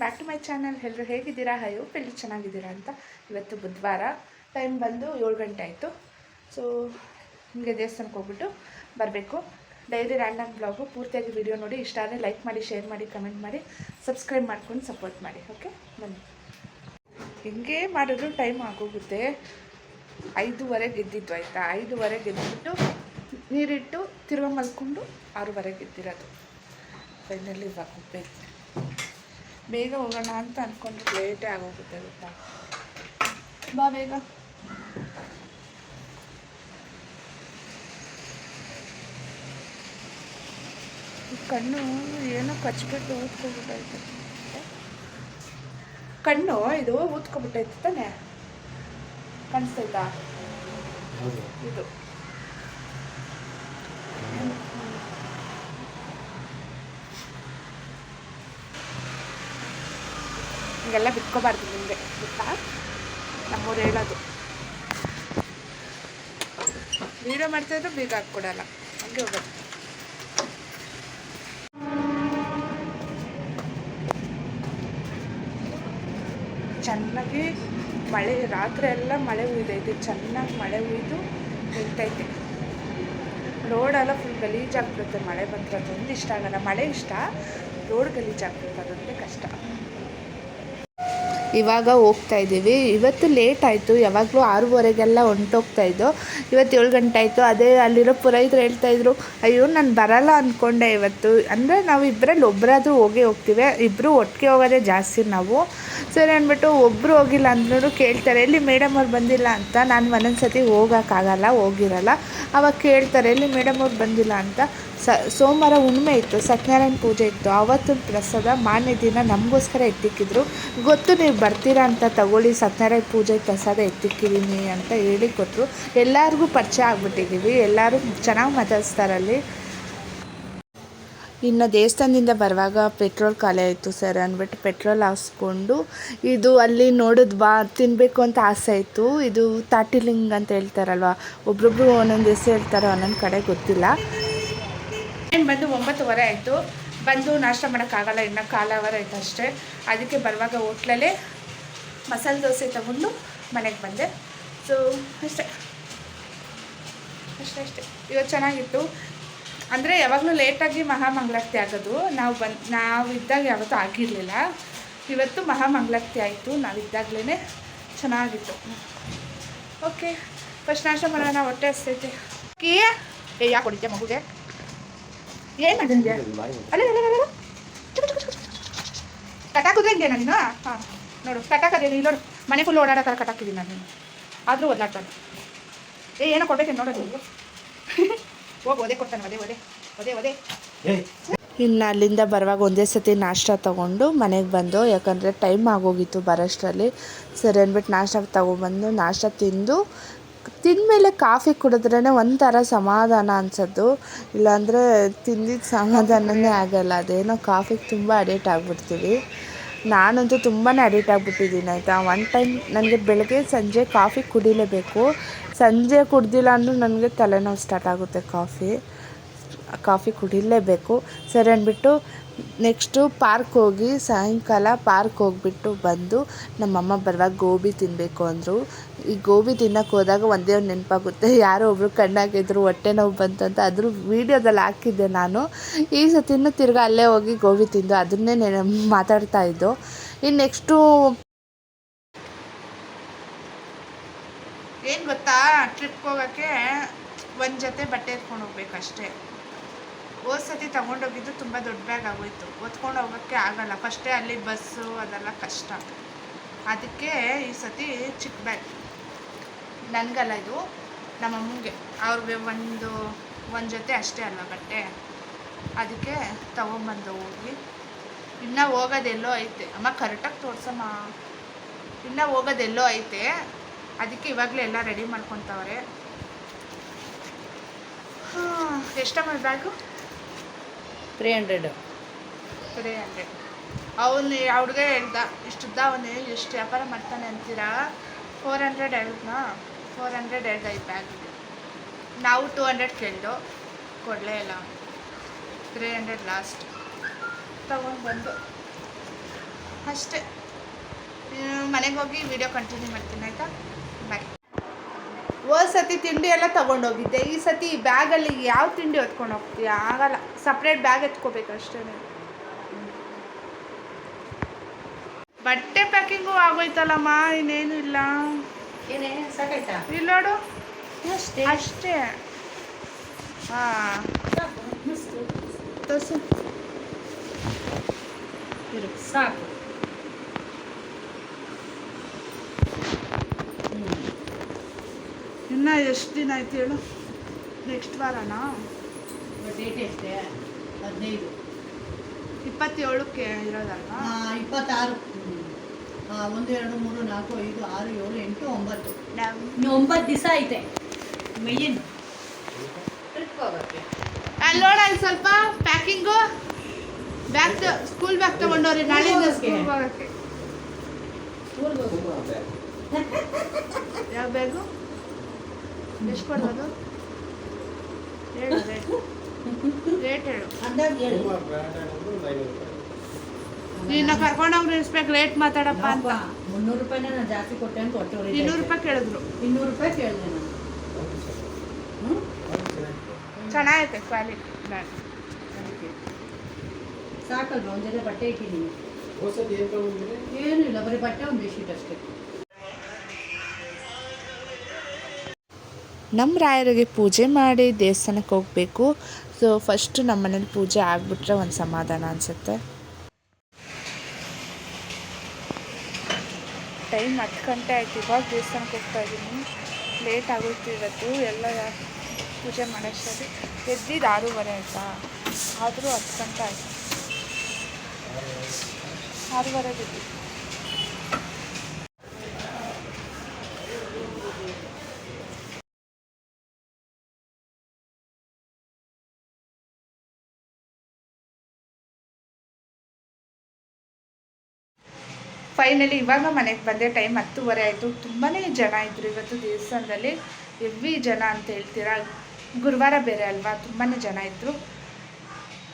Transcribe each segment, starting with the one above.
Back to my channel ಎಲ್ಲರೂ ಹೇಗಿದ್ದೀರಾ? ಹಯೋ ಎಲ್ಲಿ ಚೆನ್ನಾಗಿದ್ದೀರಾ ಅಂತ ಇವತ್ತು ಬುಧವಾರ. ಟೈಮ್ ಬಂದು ಏಳು ಗಂಟೆ ಆಯಿತು. ಸೊ ಹಿಂಗೆ ದೇವಸ್ಥಾನಕ್ಕೆ ಹೋಗ್ಬಿಟ್ಟು ಬರಬೇಕು. ಡೈಲಿ ರ್ಯಾಂಡಮ್ ಬ್ಲಾಗು ಪೂರ್ತಿಯಾಗಿ ವಿಡಿಯೋ ನೋಡಿ. ಇಷ್ಟ ಆದರೆ ಲೈಕ್ ಮಾಡಿ ಶೇರ್ ಮಾಡಿ ಕಮೆಂಟ್ ಮಾಡಿ ಸಬ್ಸ್ಕ್ರೈಬ್ ಮಾಡ್ಕೊಂಡು ಸಪೋರ್ಟ್ ಮಾಡಿ. ಓಕೆ ಬನ್ನಿ. ಹಿಂಗೆ ಮಾಡಿದ್ರು ಟೈಮ್ ಆಗೋಗುತ್ತೆ. ಐದೂವರೆಗೆ ಗೆದ್ದಿದ್ದು ಆಯಿತಾ? ಐದೂವರೆಗೆ ಗೆದ್ದುಬಿಟ್ಟು ನೀರಿಟ್ಟು ತಿರ್ಗಾ ಮಲ್ಕೊಂಡು ಆರೂವರೆಗೆ ಗೆದ್ದಿರೋದು. ಫೈನಲಿ ಇವಾಗ ಹೋಗ್ಬೇಕು. ಬೇಗ ಹೋಗೋಣ ಅಂತ ಅಂದ್ಕೊಂಡು ಲೇಟೇ ಆಗೋಗುತ್ತೆ ಗೊತ್ತಾ? ಬಾ ಬೇಗ. ಕಣ್ಣು ಏನೋ ಕಚ್ಬಿಟ್ಟು ಊದ್ಕೊಬಿಟ್ಟೈತೆ ಕಣ್ಣು ಇದು ಊದ್ಕೊಬಿಟ್ಟೈತೆ ತಾನೆ? ಕಾಣಿಸ್ತೈತಾ ಇದು. ಹಿಂಗೆಲ್ಲ ಬಿಟ್ಕೋಬಾರ್ದು ನಿಮಗೆ ಗೊತ್ತಾ? ನಮ್ಮೂರು ಹೇಳೋದು. ವೀಡಿಯೋ ಮಾಡ್ತಾಯಿದ್ರು ಬೀಗ ಹಾಕ್ಕೊಡಲ್ಲ, ಹಂಗೆ ಹೋಗೋದು ಚೆನ್ನಾಗಿ ಮಳೆ, ರಾತ್ರಿ ಎಲ್ಲ ಮಳೆ ಉಯ್ದೈತೆ ಚೆನ್ನಾಗಿ ಮಳೆ ಉಯ್ದು ನಿಲ್ತೈತೆ ರೋಡೆಲ್ಲ ಫುಲ್ ಗಲೀಜಾಗ್ಬಿಡುತ್ತೆ ಮಳೆ ಬಂದರೆ ಅದೊಂದು ಇಷ್ಟ ಆಗಲ್ಲ. ಮಳೆ ಇಷ್ಟ ರೋಡ್ ಗಲೀಜಾಗ್ಬಿಡುತ್ತೆ ಅದೊಂದೇ ಕಷ್ಟ. ಇವಾಗ ಹೋಗ್ತಾ ಇದ್ದೀವಿ. ಇವತ್ತು ಲೇಟ್ ಆಯಿತು. ಯಾವಾಗಲೂ ಆರೂವರೆಗೆಲ್ಲ ಹೊಂಟೋಗ್ತಾ ಇದ್ದು. ಇವತ್ತು ಏಳು ಗಂಟೆ ಆಯಿತು. ಅದೇ ಅಲ್ಲಿರೋ ಪುರೋಹಿತರು ಹೇಳ್ತಾಯಿದ್ರು ಅಯ್ಯೋ, ನಾನು ಬರಲ್ಲ ಅಂದ್ಕೊಂಡೆ ಇವತ್ತು. ಅಂದರೆ ನಾವು ಇಬ್ಬರಲ್ಲಿ ಒಬ್ಬರಾದರೂ ಹೋಗೇ ಹೋಗ್ತೀವಿ. ಇಬ್ಬರು ಒಟ್ಟಿಗೆ ಹೋಗೋದೇ ಜಾಸ್ತಿ ನಾವು. ಸರಿ ಅಂದ್ಬಿಟ್ಟು ಒಬ್ಬರು ಹೋಗಿಲ್ಲ ಅಂದ್ರೂ ಕೇಳ್ತಾರೆ ಎಲ್ಲಿ ಮೇಡಮ್ ಅವ್ರು ಬಂದಿಲ್ಲ ಅಂತ, ನಾನು ಒಂದೊಂದು ಸತಿ ಹೋಗೋಕ್ಕಾಗಲ್ಲ ಹೋಗಿರಲ್ಲ. ಅವಾಗ ಕೇಳ್ತಾರೆ ಎಲ್ಲಿ ಮೇಡಮ್ ಅವ್ರು ಬಂದಿಲ್ಲ ಅಂತ. ಸ, ಸೋಮವಾರ ಹುಣ್ಣಿಮೆ ಇತ್ತು, ಸತ್ಯನಾರಾಯಣ ಪೂಜೆ ಇತ್ತು. ಆವತ್ತು ಪ್ರಸಾದ ಮಾನ್ಯ ದಿನ ನಮಗೋಸ್ಕರ ಎತ್ತಿಕ್ಕಿದ್ರು. ಗೊತ್ತು, ನೀವು ಬರ್ತೀರಾ ಅಂತ ತಗೊಳ್ಳಿ, ಸತ್ಯನಾರಾಯಣ ಪೂಜೆ ಪ್ರಸಾದ ಎತ್ತಿಕ್ಕಿದ್ದೀನಿ ಅಂತ ಹೇಳಿ ಕೊಟ್ಟರು ಎಲ್ಲರಿಗೂ ಪರಿಚಯ ಆಗ್ಬಿಟ್ಟಿದ್ದೀವಿ ಎಲ್ಲರೂ ಚೆನ್ನಾಗಿ ಮಾತಾಡಿಸ್ತಾರಲ್ಲಿ. ಇನ್ನು ದೇವಸ್ಥಾನದಿಂದ ಬರುವಾಗ ಪೆಟ್ರೋಲ್ ಖಾಲಿ ಆಯಿತು ಸರ್ ಅಂದ್ಬಿಟ್ಟು ಪೆಟ್ರೋಲ್ ಹಾಕ್ಸ್ಕೊಂಡು ಇದು ಅಲ್ಲಿ ನೋಡಿದ್ವಾ ತಿನ್ನಬೇಕು ಅಂತ ಆಸೆ ಆಯಿತು. ಇದು ತಾಟಿಲಿಂಗ್ ಅಂತ ಹೇಳ್ತಾರಲ್ವ, ಒಬ್ರೊಬ್ರು ಒಂದೊಂದು ಹೆಸರು ಹೇಳ್ತಾರೋ ಒಂದೊಂದು ಕಡೆ ಗೊತ್ತಿಲ್ಲ. ಏನು ಬಂದು ಒಂಬತ್ತುವರೆ ಆಯಿತು. ಬಂದು ನಾಷ್ಟ ಮಾಡೋಕ್ಕಾಗಲ್ಲ ಇನ್ನು ಕಾಲ ಅವರ್ ಆಯಿತು ಅಷ್ಟೇ. ಅದಕ್ಕೆ ಬರುವಾಗ ಹೋಟ್ಲಲ್ಲೇ ಮಸಾಲೆ ದೋಸೆ ತಗೊಂಡು ಮನೆಗೆ ಬಂದೆ. ಸೊ ಅಷ್ಟೇ. ಅಷ್ಟೇ ಅಷ್ಟೇ. ಇವತ್ತು ಚೆನ್ನಾಗಿತ್ತು. ಅಂದರೆ ಯಾವಾಗಲೂ ಲೇಟಾಗಿ ಮಹಾಮಂಗಳಾರತಿ ಆಗೋದು. ನಾವು ಬಂದು, ನಾವು ಇದ್ದಾಗ ಯಾವತ್ತೂ ಆಗಿರಲಿಲ್ಲ. ಇವತ್ತು ಮಹಾಮಂಗಳಾರತಿ ಆಯಿತು. ನಾವಿದ್ದಾಗಲೇ ಚೆನ್ನಾಗಿತ್ತು. ಓಕೆ ಫಸ್ಟ್ ನಾಶ ಮಾಡೋಣ ಹೊಟ್ಟೆ ಹಸ್ತೈತೆ. ಕೀ, ಏ, ಯಾಕೆ ಹೊಡಿದ್ಯಾ ಮಗುಗೆ? ಏನು ಮಾಡಿದ್ಯಾ ಅಲ್ಲ ಅಲ್ಲ ಹಿಂಗೆ ನೀನು ಹಾಂ, ನೋಡು, ಕಟಾಕದೇನು ಇಲ್ಲಿ ನೋಡು. ಮನೆ ಫುಲ್ ಓಡಾಡೋ ಕಟಾಕಿದ್ದೀನಿ ನಾನು ನೀನು ಆದರೂ ಓದಾಡ್ತಾನೆ ಏ, ಏನೋ ಕೊಡ್ಬೇಕೇನು ನೋಡೋದು ಹೋಗಿ ಒದೆ ಕೊಡ್ತಾನೆ ಒದೆ ಒದೆ ಒದೆ ಒದೆ ಇನ್ನು ಅಲ್ಲಿಂದ ಬರುವಾಗ ಒಂದೇ ಸತಿ ನಾಷ್ಟ ತೊಗೊಂಡು ಮನೆಗೆ ಬಂದು ಯಾಕಂದರೆ ಟೈಮ್ ಆಗೋಗಿತ್ತು ಬರೋಷ್ಟರಲ್ಲಿ. ಸರಿ ಅಂದ್ಬಿಟ್ಟು ನಾಷ್ಟ ತೊಗೊಬಂದು ನಾಷ್ಟ ತಿಂದು ತಿಂದಮೇಲೆ ಕಾಫಿ ಕುಡಿದ್ರೇ ಒಂಥರ ಸಮಾಧಾನ ಅನ್ಸೋದು. ಇಲ್ಲಾಂದರೆ ತಿಂದಿದ್ದು ಸಮಾಧಾನನೇ ಆಗಲ್ಲ. ಅದೇನೋ ಕಾಫಿಗೆ ತುಂಬ ಅಡಿಕ್ಟ್ ಆಗಿಬಿಡ್ತೀವಿ. ನಾನಂತೂ ತುಂಬಾ ಅಡಿಕ್ಟ್ ಆಗಿಬಿಟ್ಟಿದ್ದೀನಿ, ಆಯಿತಾ? ಒನ್ ಟೈಮ್ ನನಗೆ ಬೆಳಗ್ಗೆ, ಸಂಜೆ ಕಾಫಿ ಕುಡಿಲೇಬೇಕು. ಸಂಜೆ ಕುಡ್ದಿಲ್ಲ ಅಂದರೂ ನನಗೆ ತಲೆನೋವು ಸ್ಟಾರ್ಟ್ ಆಗುತ್ತೆ ಕಾಫಿ. ಕಾಫಿ ಕುಡಿಲೇಬೇಕು. ಸರಿ ಅಂದ್ಬಿಟ್ಟು ನೆಕ್ಸ್ಟು ಪಾರ್ಕ್ ಹೋಗಿ ಸಾಯಂಕಾಲ ಪಾರ್ಕ್ ಹೋಗ್ಬಿಟ್ಟು ಬಂದು ನಮ್ಮಮ್ಮ ಬರುವಾಗ ಗೋಬಿ ತಿನ್ನಬೇಕು ಅಂದರು. ಈ ಗೋಬಿ ತಿನ್ನೋಕೆ ಹೋದಾಗ ಒಂದೇ ಒಂದು ನೆನಪಾಗುತ್ತೆ. ಯಾರೋ ಒಬ್ಬರು ಕಣ್ಣಾಗಿದ್ದರು ಹೊಟ್ಟೆ ನೋವು ಬಂತು ಅಂತ ಅದ್ರ ವೀಡಿಯೋದಲ್ಲಿ ಹಾಕಿದ್ದೆ ನಾನು. ಈ ಸತಿನೂ ತಿರ್ಗಿ ಅಲ್ಲೇ ಹೋಗಿ ಗೋಬಿ ತಿಂದು ಅದನ್ನೇ ನೆನ ಮಾತಾಡ್ತಾ ಇದ್ದು. ಇನ್ನು ನೆಕ್ಸ್ಟು ಏನು ಗೊತ್ತಾ? ಟ್ರಿಪ್ಗೆ ಹೋಗೋಕ್ಕೆ ಒಂದು ಜೊತೆ ಬಟ್ಟೆ ಎತ್ಕೊಂಡು ಹೋಗ್ಬೇಕಷ್ಟೇ ಹೋದ ಸತಿ ತೊಗೊಂಡೋಗಿದ್ದು ತುಂಬ ದೊಡ್ಡ ಬ್ಯಾಗ್ ಆಗೋಯ್ತು. ಹೊತ್ಕೊಂಡು ಹೋಗೋಕ್ಕೆ ಆಗಲ್ಲ. ಫಸ್ಟೇ ಅಲ್ಲಿ ಬಸ್ಸು ಅದೆಲ್ಲ ಕಷ್ಟ. ಅದಕ್ಕೆ ಈ ಸತಿ ಚಿಕ್ಕ ಬ್ಯಾಗ್ ನನಗಲ್ಲ ಇದು ನಮ್ಮ ಅಮ್ಮಂಗೆ ಅವ್ರಿಗೆ ಒಂದು ಒಂದು ಜೊತೆ ಅಷ್ಟೇ ಅಲ್ಲ ಬಟ್ಟೆ. ಅದಕ್ಕೆ ತೊಗೊಂಬಂದು ಹೋಗಿ. ಇನ್ನೂ ಹೋಗೋದೆಲ್ಲೋ ಐತೆ. ಅಮ್ಮ ಕರೆಕ್ಟಾಗಿ ತೋರ್ಸಮ್ಮ. ಇನ್ನೂ ಹೋಗೋದೆಲ್ಲೋ ಐತೆ. ಅದಕ್ಕೆ ಇವಾಗಲೇ ಎಲ್ಲ ರೆಡಿ ಮಾಡ್ಕೊತವ್ರೆ. ಹಾಂ, ಎಷ್ಟಮ್ಮ bag three hundred three hundred ಅವನು ಹುಡುಗ ಹೇಳ್ದ, ಇಷ್ಟುದ್ದ ಅವನು ಎಷ್ಟು ವ್ಯಾಪಾರ ಮಾಡ್ತಾನೆ ಅಂತೀರಾ? ಫೋರ್ ಹಂಡ್ರೆಡ್ ಹೇಳಿದ್ನಾ? ಫೋರ್ ಹಂಡ್ರೆಡ್ ಹೇಳ್ದ ಈ ಬ್ಯಾಗಿಗೆ ನಾವು ಟೂ ಹಂಡ್ರೆಡ್ ಕೇಳ್ದು, ಕೊಡಲೇ ಇಲ್ಲ. ತ್ರೀ ಹಂಡ್ರೆಡ್ ಲಾಸ್ಟ್ ತಗೊಂಡು ಬಂದು. ಅಷ್ಟೇ. ಮನೆಗೆ ಹೋಗಿ ವಿಡಿಯೋ ಕಂಟಿನ್ಯೂ ಮಾಡ್ತೀನಿ, ಆಯಿತಾ? ಹೋದ ಸತಿ ತಿಂಡಿ ಎಲ್ಲ ತೊಗೊಂಡೋಗಿದ್ದೆ. ಈ ಸತಿ ಬ್ಯಾಗಲ್ಲಿ ಯಾವ ತಿಂಡಿ ಹೊತ್ಕೊಂಡು ಹೋಗ್ತೀಯ? ಆಗಲ್ಲ. ಸಪ್ರೇಟ್ ಬ್ಯಾಗ್ ಎತ್ಕೋಬೇಕು ಅಷ್ಟೇ. ಬಟ್ಟೆ ಪ್ಯಾಕಿಂಗು ಆಗೋಯ್ತಲ್ಲಮ್ಮ ಇನ್ನೇನು ಇಲ್ಲ. ಇಲ್ಲಿ ನೋಡು. ಅಷ್ಟೇ? ಹಾಂ. ಸಾಕು ಮಸ್ತು ತೋರ್ಸು ಇರು ಸಾಕು ಹ್ಞೂ ಇನ್ನು ಎಷ್ಟು ದಿನ ಆಯ್ತು ಹೇಳು? ನೆಕ್ಸ್ಟ್ ವಾರನಾ? ಡೇಟ್ ಎಷ್ಟೇ? ಹದಿನೈದು. ಇಪ್ಪತ್ತೇಳಕ್ಕೆ ಇರೋದಲ್ವಾ? ಇಪ್ಪತ್ತಾರು. ಒಂದು ಎರಡು ಮೂರು ನಾಲ್ಕು ಐದು ಆರು ಏಳು ಎಂಟು ಒಂಬತ್ತು. ಇನ್ನು ಒಂಬತ್ತು ದಿವಸ ಐತೆ. ಮೇಯ್ನ್ ಟ್ರಿಪ್ ಹೋಗೋಕ್ಕೆ. ಅಲ್ಲಿ ನೋಡ ಅಲ್ಲಿ ಸ್ವಲ್ಪ ಪ್ಯಾಕಿಂಗು ಬ್ಯಾಗ್ ಸ್ಕೂಲ್ ಬ್ಯಾಗ್ ತಗೊಂಡವ್ರಿ ನಾಳೆ ಸ್ಕೂಲ್ ಹೋಗೋಕ್ಕೆ. ಯಾವ ಬ್ಯಾಗು ಎಷ್ಟು ಕೊಡೋದು ಹೇಳು ರೇಟ್ ರೇಟ್ ಹೇಳು. ನಿನ್ನ ಕರ್ಕೊಂಡೋಗಿ ಇಸ್ಬೇಕು ರೇಟ್ ಮಾತಾಡಪ್ಪ ಅಂತ. ಮುನ್ನೂರು ರೂಪಾಯಿನ ನಾನು ಜಾಸ್ತಿ ಕೊಟ್ಟೆ ಅಂತ ಕೊಟ್ಟವ್ರೆ ಇನ್ನೂರು ರೂಪಾಯಿ ಕೇಳಿದ್ರು. ಇನ್ನೂರು ರೂಪಾಯಿ ಕೇಳಿದೆ ನಾನು. ಹ್ಞೂ ಚೆನ್ನಾಗೈತೆ ಕ್ವಾಲಿಟಿ ಬ್ಯಾಗ್ ಸಾಕಲ್ವ ಸಾಕಲ್ವಾ? ಒಂದು ಜೊತೆ ಬಟ್ಟೆ ಇಟ್ಟಿದ್ದೀನಿ. ಇಲ್ಲ ಬರೀ ಬಟ್ಟೆ ಒಂದು ಬೆಡ್ಶೀಟ್ ಅಷ್ಟೇ. ನಮ್ಮ ರಾಯರಿಗೆ ಪೂಜೆ ಮಾಡಿ ದೇವಸ್ಥಾನಕ್ಕೆ ಹೋಗಬೇಕು. ಸೊ ಫಸ್ಟು ನಮ್ಮ ಮನೇಲಿ ಪೂಜೆ ಆಗಿಬಿಟ್ರೆ ಒಂದು ಸಮಾಧಾನ ಅನಿಸುತ್ತೆ. ಟೈಮ್ ಹತ್ತು ಗಂಟೆ ಆಯ್ತು. ಇವಾಗ ದೇವಸ್ಥಾನಕ್ಕೆ ಹೋಗ್ತಾ ಇದ್ದೀನಿ. ಲೇಟ್ ಆಗುತ್ತೆ ಇವತ್ತು. ಎಲ್ಲ ಪೂಜೆ ಮಾಡೋಷ್ಟರಲ್ಲಿ. ಎದ್ದಿದ್ದು ಆರೂವರೆ ಆಯಿತಾ? ಆದರೂ ಹತ್ತು ಗಂಟೆ ಆಯಿತು. ಆರೂವರೆಗೆ ಎದ್ದಿದ್ದು. ಫೈನಲಿ ಇವಾಗ ಮನೆಗೆ ಬಂದೆ, ಟೈಮ್ ಹತ್ತುವರೆ ಆಯಿತು. ತುಂಬಾ ಜನ ಇದ್ದರು ಇವತ್ತು ದೇವಸ್ಥಾನದಲ್ಲಿ. ಹೆವಿ ಜನ ಅಂತ ಹೇಳ್ತೀರಾ? ಗುರುವಾರ ಬೇರೆ ಅಲ್ವಾ? ತುಂಬಾ ಜನ ಇದ್ದರು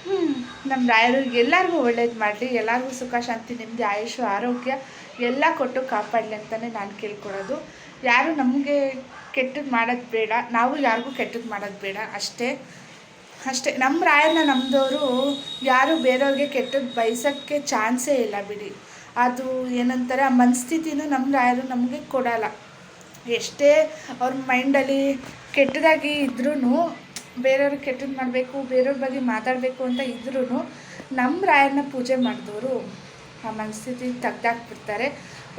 ಹ್ಞೂ ನಮ್ಮ ರಾಯರು ಎಲ್ಲರಿಗೂ ಒಳ್ಳೇದು ಮಾಡಲಿ. ಎಲ್ಲರಿಗೂ ಸುಖ, ಶಾಂತಿ, ನಿಮ್ಮದು, ಆಯುಷು, ಆರೋಗ್ಯ ಎಲ್ಲ ಕೊಟ್ಟು ಕಾಪಾಡಲಿ ಅಂತಲೇ ನಾನು ಕೇಳ್ಕೊಡೋದು ಯಾರು ನಮಗೆ ಕೆಟ್ಟದ್ದು ಮಾಡೋದು ಬೇಡ. ನಾವು ಯಾರಿಗೂ ಕೆಟ್ಟದ್ದು ಮಾಡೋದು ಬೇಡ. ಅಷ್ಟೇ. ಅಷ್ಟೇ. ನಮ್ಮ ರಾಯರನ್ನ ನಮ್ಮದವರು ಯಾರು ಬೇರೆಯವ್ರಿಗೆ ಕೆಟ್ಟದ್ದು ಬಯಸೋಕ್ಕೆ ಚಾನ್ಸೇ ಇಲ್ಲ ಬಿಡಿ. ಅದು ಏನಂತಾರೆ, ಆ ಮನಸ್ಥಿತಿನೂ ನಮ್ಮ ರಾಯರು ನಮಗೆ ಕೊಡಲ್ಲ. ಎಷ್ಟೇ ಅವ್ರ ಮೈಂಡಲ್ಲಿ ಕೆಟ್ಟದಾಗಿ ಇದ್ರೂ ಬೇರೆಯವ್ರಿಗೆ ಕೆಟ್ಟದ್ದು ಮಾಡಬೇಕು, ಬೇರೆಯವ್ರ ಬಗ್ಗೆ ಮಾತಾಡಬೇಕು ಅಂತ ಇದ್ರೂ ನಮ್ಮ ರಾಯರನ್ನ ಪೂಜೆ ಮಾಡಿದವರು ಆ ಮನಸ್ಥಿತಿ ತೆಗ್ದಾಕ್ಬಿಡ್ತಾರೆ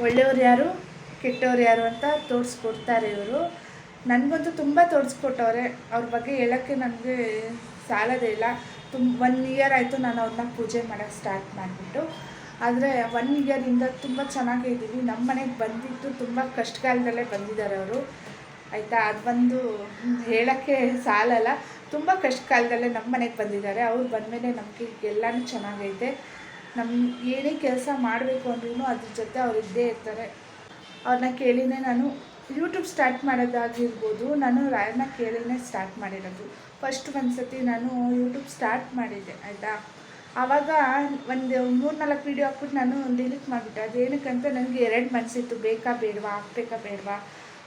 ಒಳ್ಳೆಯವ್ರು ಯಾರು, ಕೆಟ್ಟವ್ರು ಯಾರು ಅಂತ ತೋರಿಸ್ಕೊಡ್ತಾರೆ ಇವರು. ನನಗಂತೂ ತುಂಬ ತೋರಿಸ್ಕೊಟ್ಟವ್ರೆ. ಅವ್ರ ಬಗ್ಗೆ ಹೇಳೋಕ್ಕೆ ನನಗೆ ಸಾಲದೇ ಇಲ್ಲ. ತುಂಬ ಒನ್ ಇಯರ್ ಆಯಿತು ನಾನು ಅವ್ರನ್ನ ಪೂಜೆ ಮಾಡೋಕ್ಕೆ ಸ್ಟಾರ್ಟ್ ಮಾಡಿಬಿಟ್ಟು. ಆದರೆ ಒನ್ ಇಯರಿಂದ ತುಂಬ ಚೆನ್ನಾಗೇ ಇದ್ದೀವಿ. ನಮ್ಮ ಮನೆಗೆ ಬಂದಿದ್ದು ತುಂಬ ಕಷ್ಟಕಾಲದಲ್ಲೇ ಬಂದಿದ್ದಾರೆ ಅವರು. ಆಯಿತಾ? ಅದು ಬಂದು ಹೇಳೋಕ್ಕೆ ಸಾಲಲ್ಲ. ತುಂಬ ಕಷ್ಟ ಕಾಲದಲ್ಲೇ ನಮ್ಮ ಮನೆಗೆ ಬಂದಿದ್ದಾರೆ. ಅವ್ರು ಬಂದಮೇಲೆ ನಮಗೆ ಎಲ್ಲನೂ ಚೆನ್ನಾಗೈತೆ. ನಮ್ಮ ಏನೇ ಕೆಲಸ ಮಾಡಬೇಕು ಅಂದ್ರೂ ಅದ್ರ ಜೊತೆ ಅವ್ರು ಇದ್ದೇ ಇರ್ತಾರೆ. ಅವ್ರನ್ನ ಕೇಳಿನೇ ನಾನು ಯೂಟ್ಯೂಬ್ ಸ್ಟಾರ್ಟ್ ಮಾಡೋದಾಗಿರ್ಬೋದು. ನಾನು ರಾಯರನ್ನ ಕೇಳಿನೇ ಸ್ಟಾರ್ಟ್ ಮಾಡಿರೋದು. ಫಸ್ಟ್ ಒಂದು ಸತಿ ನಾನು ಯೂಟ್ಯೂಬ್ ಸ್ಟಾರ್ಟ್ ಮಾಡಿದ್ದೆ. ಆಯಿತಾ? ಆವಾಗ ಒಂದು ಮೂರು ನಾಲ್ಕು ವೀಡಿಯೋ ಹಾಕ್ಬಿಟ್ಟು ನಾನು ಡಿಲೀಟ್ ಮಾಡಿಬಿಟ್ಟೆ. ಅದೇನಕ್ಕಂತ ನನಗೆ ಎರಡು ಮನಸ್ಸಿತ್ತು ಬೇಕಾ ಬೇಡವಾ? ಹಾಕ್ಬೇಕಾ ಬೇಡವಾ?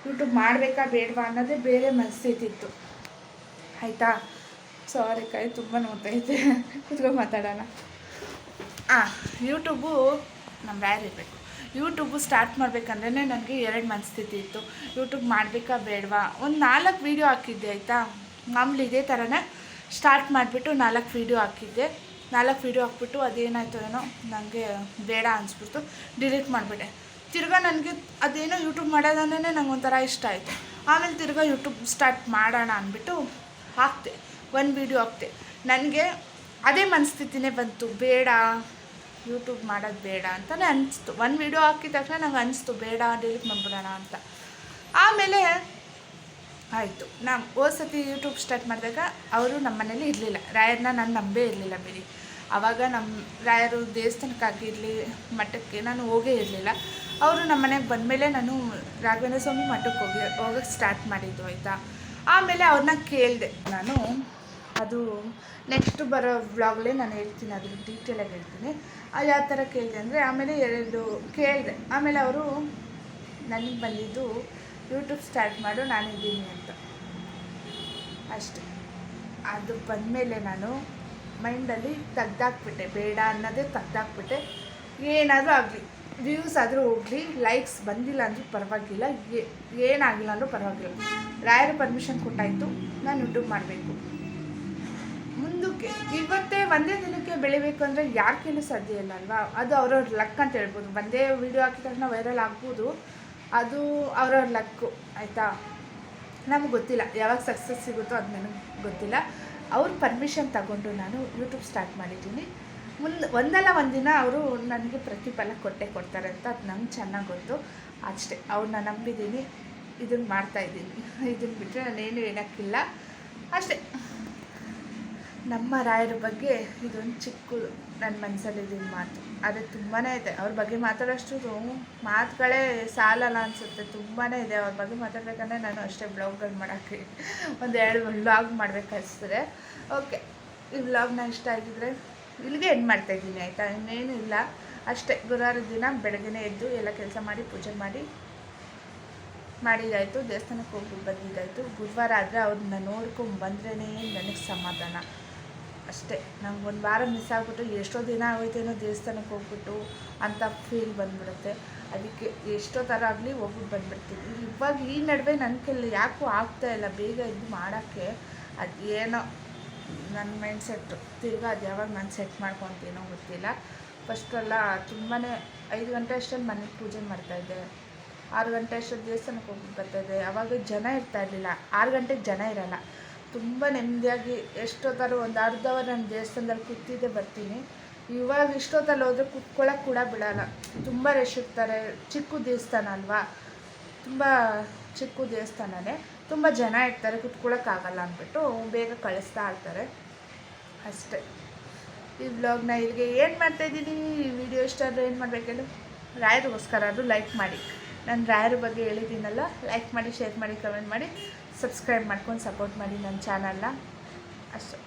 ಯೂಟ್ಯೂಬ್ ಮಾಡಬೇಕಾ ಬೇಡವಾ ಅನ್ನೋದೇ ಬೇರೆ ಮನಸ್ಸಿತ್ತಿತ್ತು ಆಯಿತಾ? ಸಾರಿ ಕೈ ತುಂಬ ಇದ್ದೆ. ಕುತ್ಕೊಂಡು ಮಾತಾಡೋಣ. ಹಾಂ ಯೂಟ್ಯೂಬು ನಮ್ಮ ಬ್ಯಾರ ಇರಬೇಕು. ಯೂಟ್ಯೂಬು ಸ್ಟಾರ್ಟ್ ಮಾಡಬೇಕಂದ್ರೆ ನನಗೆ ಎರಡು ಮನಸ್ಥಿತಿ ಇತ್ತು ಯೂಟ್ಯೂಬ್ ಮಾಡಬೇಕಾ ಬೇಡವಾ? ಒಂದು ನಾಲ್ಕು ವೀಡಿಯೋ ಹಾಕಿದ್ದೆ, ಆಯಿತಾ? ಮಾಮೂಲಿ ಇದೇ ಥರನೇ ಸ್ಟಾರ್ಟ್ ಮಾಡಿಬಿಟ್ಟು ನಾಲ್ಕು ವೀಡಿಯೋ ಹಾಕಿದ್ದೆ. ನಾಲ್ಕು ವೀಡಿಯೋ ಹಾಕ್ಬಿಟ್ಟು ಅದೇನಾಯ್ತು ಏನೋ ನನಗೆ ಬೇಡ ಅನಿಸ್ಬಿಡ್ತು. ಡಿಲೀಟ್ ಮಾಡಿಬಿಟ್ಟೆ. ತಿರ್ಗಾ ನನಗೆ ಅದೇನೋ ಯೂಟ್ಯೂಬ್ ಮಾಡೋದಂದ್ರೆ ನಂಗೆ ಒಂಥರ ಇಷ್ಟ ಆಯಿತು. ಆಮೇಲೆ ತಿರ್ಗಾ ಯೂಟ್ಯೂಬ್ ಸ್ಟಾರ್ಟ್ ಮಾಡೋಣ ಅಂದ್ಬಿಟ್ಟು ಹಾಕ್ತೆ ಒಂದು ವೀಡಿಯೋ ಹಾಕ್ತೆ ನನಗೆ ಅದೇ ಮನಸ್ಥಿತಿನೇ ಬಂತು. ಬೇಡ. ಯೂಟ್ಯೂಬ್ ಮಾಡೋದು ಬೇಡ ಅಂತಲೇ ಅನಿಸ್ತು. ಒಂದು ವೀಡಿಯೋ ಹಾಕಿದ ತಕ್ಷಣ ನಂಗೆ ಅನಿಸ್ತು, ಬೇಡ ಡಿಲೀಟ್ ಮಾಡಿಬಿಡೋಣ ಅಂತ. ಆಮೇಲೆ ಆಯಿತು. ನಾನು ಹೋದ ಸತಿ ಯೂಟ್ಯೂಬ್ ಸ್ಟಾರ್ಟ್ ಮಾಡಿದಾಗ ಅವರು ನಮ್ಮ ಮನೇಲಿ ಇರಲಿಲ್ಲ. ರಾಯರನ್ನ ನಾನು ನಂಬೇ ಇರಲಿಲ್ಲ ಬಿಡಿ ಆವಾಗ ನಮ್ಮ ರಾಯರು ದೇವಸ್ಥಾನಕ್ಕಾಗಿರಲಿ, ಮಠಕ್ಕೆ ನಾನು ಹೋಗೇ ಇರಲಿಲ್ಲ. ಅವರು ನಮ್ಮ ಮನೆಗೆ ಬಂದಮೇಲೆ ನಾನು ರಾಘವೇಂದ್ರ ಸ್ವಾಮಿ ಮಠಕ್ಕೆ ಹೋಗಿ ಹೋಗಕ್ಕೆ ಸ್ಟಾರ್ಟ್ ಮಾಡಿದ್ದು, ಆಯಿತಾ? ಆಮೇಲೆ ಅವ್ರನ್ನ ಕೇಳಿದೆ. ನಾನು ಅದು ನೆಕ್ಸ್ಟ್ ಬರೋ ವ್ಲಾಗ್ಲೇ ನಾನು ಹೇಳ್ತೀನಿ, ಅದ್ರ ಡೀಟೇಲಾಗಿ ಹೇಳ್ತೀನಿ. ಅದು ಯಾವ ಥರ ಕೇಳಿದೆ ಅಂದರೆ, ಆಮೇಲೆ ಎರಡು ಕೇಳಿದೆ. ಆಮೇಲೆ ಅವರು ನನಗೆ ಬಂದಿದ್ದು ಯೂಟ್ಯೂಬ್ ಸ್ಟಾರ್ಟ್ ಮಾಡು ನಾನಿದ್ದೀನಿ ಅಂತ. ಅಷ್ಟೆ. ಅದು ಬಂದಮೇಲೆ ನಾನು ಮೈಂಡಲ್ಲಿ ತೆಗ್ದಾಕ್ಬಿಟ್ಟೆ. ಬೇಡ ಅನ್ನೋದೇ ತೆಗ್ದಾಕ್ಬಿಟ್ಟೆ. ಏನಾದರೂ ಆಗಲಿ ವ್ಯೂಸ್ ಆದರೂ ಹೋಗಲಿ ಲೈಕ್ಸ್ ಬಂದಿಲ್ಲ ಅಂದರೂ ಪರವಾಗಿಲ್ಲ. ಏನಾಗಿಲ್ಲ ಅಂದರೂ ಪರವಾಗಿಲ್ಲ. ರಾಯರ ಪರ್ಮಿಷನ್ ಕೊಟ್ಟಾಯಿತು. ನಾನು ಯೂಟ್ಯೂಬ್ ಮಾಡಬೇಕು. ಮುಂದಕ್ಕೆ, ಇವತ್ತೇ ಒಂದೇ ದಿನಕ್ಕೆ ಬೆಳಿಬೇಕು ಅಂದರೆ ಯಾರ ಕೈಲೂ ಸಾಧ್ಯ ಇಲ್ಲ ಅಲ್ವಾ? ಅದು ಅವ್ರವ್ರ ಲಕ್ ಅಂತ ಹೇಳ್ಬೋದು. ಒಂದೇ ವಿಡಿಯೋ ಹಾಕಿದ ತಕ್ಷಣ ವೈರಲ್ ಆಗ್ಬೋದು. ಅದು ಅವ್ರವ್ರ ಲಕ್ಕು ಆಯಿತಾ? ನಮ್ಗೆ ಗೊತ್ತಿಲ್ಲ. ಯಾವಾಗ ಸಕ್ಸಸ್ ಸಿಗುತ್ತೋ ಅದು ನನಗೆ ಗೊತ್ತಿಲ್ಲ. ಅವ್ರ ಪರ್ಮಿಷನ್ ತಗೊಂಡು ನಾನು ಯೂಟ್ಯೂಬ್ ಸ್ಟಾರ್ಟ್ ಮಾಡಿದ್ದೀನಿ. ಮುಂದೆ ಒಂದಲ್ಲ ಒಂದಿನ ಅವರು ನನಗೆ ಪ್ರತಿಫಲ ಕೊಟ್ಟೆ ಕೊಡ್ತಾರೆ ಅಂತ ಅದು ನಂಗೆ ಚೆನ್ನಾಗಿ ಗೊತ್ತು. ಅಷ್ಟೇ ಅವ್ರನ್ನ ನಂಬಿದ್ದೀನಿ ಇದನ್ನು ಮಾಡ್ತಾಯಿದ್ದೀನಿ ಇದನ್ನು ಬಿಟ್ಟರೆ ನಾನೇನು ಹೇಳೋಕ್ಕಿಲ್ಲ. ಅಷ್ಟೇ. ನಮ್ಮ ರಾಯರ ಬಗ್ಗೆ ಇದೊಂದು ಚಿಕ್ಕ ನನ್ನ ಮನಸ್ಸಲ್ಲಿದ್ದೀನಿ ಮಾತು. ಆದರೆ ತುಂಬಾ ಇದೆ. ಅವ್ರ ಬಗ್ಗೆ ಮಾತಾಡೋಷ್ಟು ಮಾತುಗಳೇ ಸಾಲಲ್ಲ ಅನಿಸುತ್ತೆ. ತುಂಬಾ ಇದೆ. ಅವ್ರ ಬಗ್ಗೆ ಮಾತಾಡ್ಬೇಕಂದ್ರೆ ನಾನು ಅಷ್ಟೇ ಬ್ಲಾಗ್ಗಳು ಮಾಡೋಕ್ಕೆ ಒಂದು ಎರಡು ವ್ಲಾಗ್ ಮಾಡಬೇಕಾಗ್ತದೆ. ಓಕೆ ಈ ವ್ಲಾಗ್ನ ಇಷ್ಟ ಆಗಿದ್ರೆ ಇಲ್ಲಿಗೆ ಎಂಡ್ ಮಾಡ್ತಾಯಿದ್ದೀನಿ ಆಯಿತಾ? ಇನ್ನೇನು ಇಲ್ಲ. ಅಷ್ಟೇ. ಗುರುವಾರ ದಿನ ಬೆಳಗ್ಗೆನೇ ಎದ್ದು ಎಲ್ಲ ಕೆಲಸ ಮಾಡಿ, ಪೂಜೆ ಮಾಡಿ, ಮಾಡಿದಾಯಿತು. ದೇವಸ್ಥಾನಕ್ಕೆ ಹೋಗಿ ಬಂದಿದ್ದಾಯಿತು ಗುರುವಾರ ಆದರೆ ಅವ್ರನ್ನ ನೋಡ್ಕೊಂಡು ಬಂದ್ರೇ ನನಗೆ ಸಮಾಧಾನ. ಅಷ್ಟೇ. ನಂಗೆ ಒಂದು ವಾರ ಮಿಸ್ ಆಗಿಬಿಟ್ಟು ಎಷ್ಟೋ ದಿನ ಆಗೋಯ್ತೇನೋ ದೇವಸ್ಥಾನಕ್ಕೆ ಹೋಗ್ಬಿಟ್ಟು ಅಂತ ಫೀಲ್ ಬಂದ್ಬಿಡುತ್ತೆ. ಅದಕ್ಕೆ ಎಷ್ಟೋ ಥರ ಆಗಲಿ ಹೋಗ್ಬಿಟ್ಟು ಬಂದ್ಬಿಡ್ತೀನಿ. ಇವಾಗ ಈ ನಡುವೆ ನನ್ನ ಕೈಲಿ ಯಾಕೂ ಆಗ್ತಾ ಇಲ್ಲ ಬೇಗ ಇದು ಮಾಡೋಕ್ಕೆ. ಅದು ಏನೋ ನನ್ನ ಮೈಂಡ್ ಸೆಟ್ಟು ತಿರ್ಗಾ ಅದು ಯಾವಾಗ ನಾನು ಸೆಟ್ ಮಾಡ್ಕೊತೀನೋ ಗೊತ್ತಿಲ್ಲ. ಫಸ್ಟೆಲ್ಲ ತುಂಬಾ ಐದು ಗಂಟೆ ಅಷ್ಟರಲ್ಲಿ ಮನೆಗೆ ಪೂಜೆ ಮಾಡ್ತಾಯಿದ್ದೆ ಆರು ಗಂಟೆ ಅಷ್ಟೊಂದು ದೇವಸ್ಥಾನಕ್ಕೆ ಹೋಗ್ಬಿಟ್ಟು ಬರ್ತಾಯಿದ್ದೆ ಆವಾಗ ಜನ ಇರ್ತಾ ಇರಲಿಲ್ಲ. ಆರು ಗಂಟೆಗೆ ಜನ ಇರಲ್ಲ. ತುಂಬ ನೆಮ್ಮದಿಯಾಗಿ ಎಷ್ಟೊತ್ತಾರು ಒಂದು ಅರ್ಧ ಅವರ್ ನಾನು ದೇವಸ್ಥಾನದಲ್ಲಿ ಕೂತಿದ್ದೆ ಬರ್ತೀನಿ. ಇವಾಗ ಇಷ್ಟೊತ್ತಲ್ಲಿ ಹೋದ್ರೆ ಕುತ್ಕೊಳ್ಳೋಕೆ ಕೂಡ ಬಿಡಲ್ಲ. ತುಂಬ ರಶ್ ಇರ್ತಾರೆ. ಚಿಕ್ಕ ದೇವಸ್ಥಾನ ಅಲ್ವಾ? ತುಂಬ ಚಿಕ್ಕ ದೇವಸ್ಥಾನನೇ. ತುಂಬ ಜನ ಇರ್ತಾರೆ ಕುತ್ಕೊಳ್ಳೋಕ್ಕಾಗಲ್ಲ ಅಂದ್ಬಿಟ್ಟು ಬೇಗ ಕಳಿಸ್ತಾ ಇರ್ತಾರೆ. ಅಷ್ಟೇ. ಈ ವ್ಲಾಗ್ನ ಇಲ್ಲಿಗೆ ಏನು ಮಾಡ್ತಾಯಿದ್ದೀನಿ ಈ ವಿಡಿಯೋ ಇಷ್ಟ ಆದರೆ ಏನು ಮಾಡಬೇಕೇಳು ರಾಯರಿಗೋಸ್ಕರ ಅದು ಲೈಕ್ ಮಾಡಿ. ನಾನು ರಾಯರ ಬಗ್ಗೆ ಹೇಳಿದ್ದೀನಲ್ಲ ಲೈಕ್ ಮಾಡಿ ಶೇರ್ ಮಾಡಿ ಕಮೆಂಟ್ ಮಾಡಿ. ಸಬ್ಸ್ಕ್ರೈಬ್ ಮಾಡ್ಕೊಂಡು ಸಪೋರ್ಟ್ ಮಾಡಿ ನನ್ನ ಚಾನಲ್ನ. ಅಷ್ಟೇ.